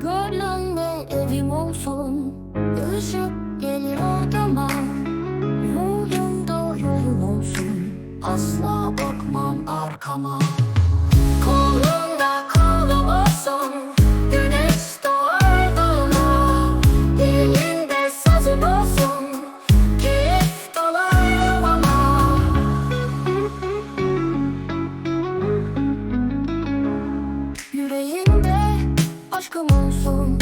Gönlümde evim olsun Işık gelir odama. Ruhumda yolum olsun Asla bakmam arkama aşkım olsun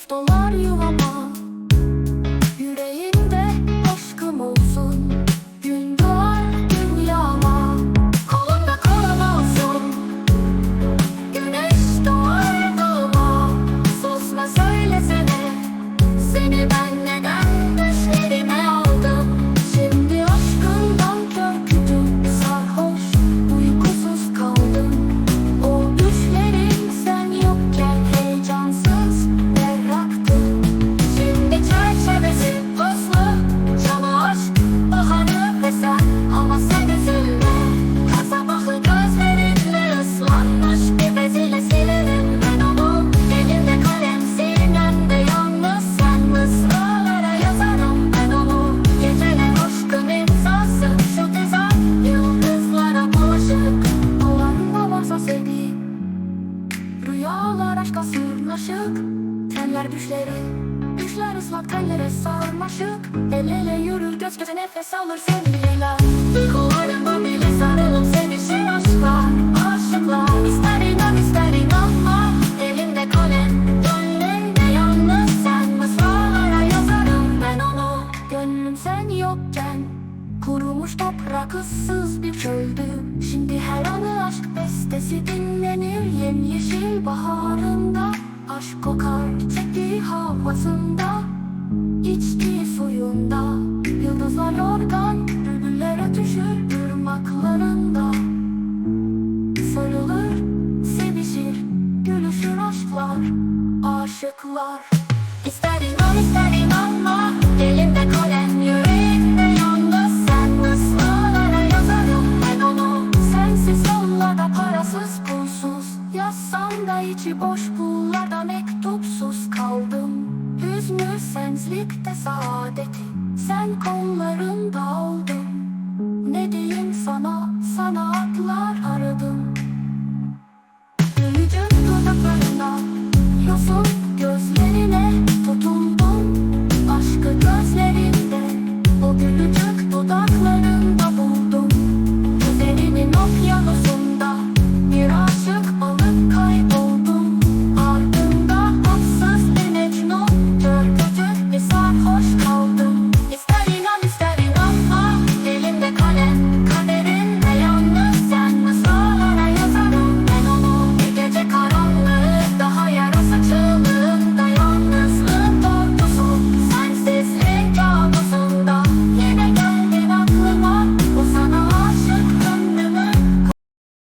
в толарію ламав. Tenler düşleri Düşler ıslak tellere sarmaşık. El ele yürür göz göze nefes alır sevgiyle Kollarımda bile sarılıp sevişir aşklar Aşıklar. İster inan ister inanma Elimde kalem. Gönlümde yalnız sen Mısralara yazarım ben onu. Gönlüm sen yokken Kurumuş toprak ıssız bir çöldü. Şimdi her anı aşk bestesi dinlenir Yemyeşil baharında Aşk kokar çiçekli havasında İçtiği suyunda. Yıldızlar organ Bülbüller ötüşür ırmaklarında. Sarılır, sevişir Gülüşür aşklar Aşıklar. İster inan ister inanma Elimde kalem yüreğimde yalnız. Sen Mısralara yazarım ben Sensiz yollarda parasız pulsuz Yazsam içi boş pullarda senslikte saadeti Sen kollarımda oldun Ne diyeyim sana? Sana atlar